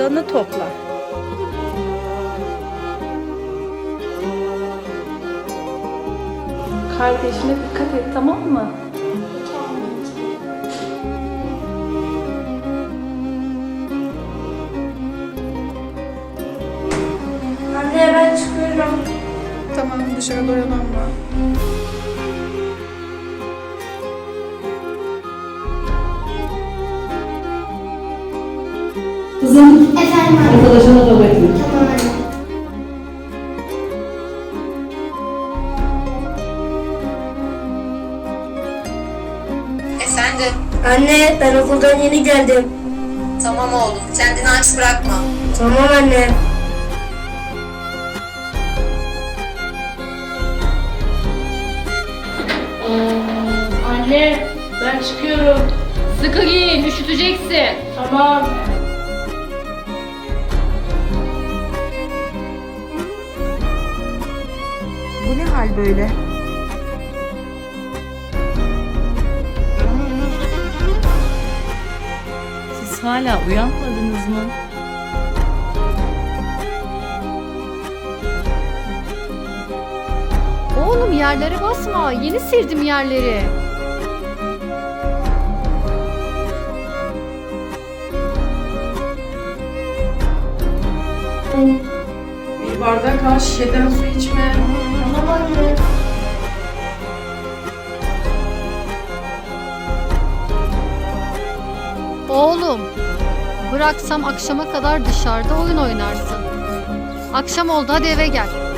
odanı topla. Kardeşine dikkat et tamam mı? Anne ben çıkıyorum. Tamam dışarıda oyalanma. Kızım Efendim anne. arkadaşına da bekle. Tamam anne. Efendim, Anne ben okuldan yeni geldim. tamam oğlum. Kendini aç bırakma. Tamam anne. Anne ben çıkıyorum. Sıkı giyin üşüteceksin. Tamam. Bu ne hal böyle? Siz hala uyanmadınız mı? Oğlum yerlere basma. Yeni sildim yerleri. Bir bardak al, şişeden su içme. Tamam anne. Oğlum, bıraksam akşama kadar dışarıda oyun oynarsın. Akşam oldu hadi eve gel.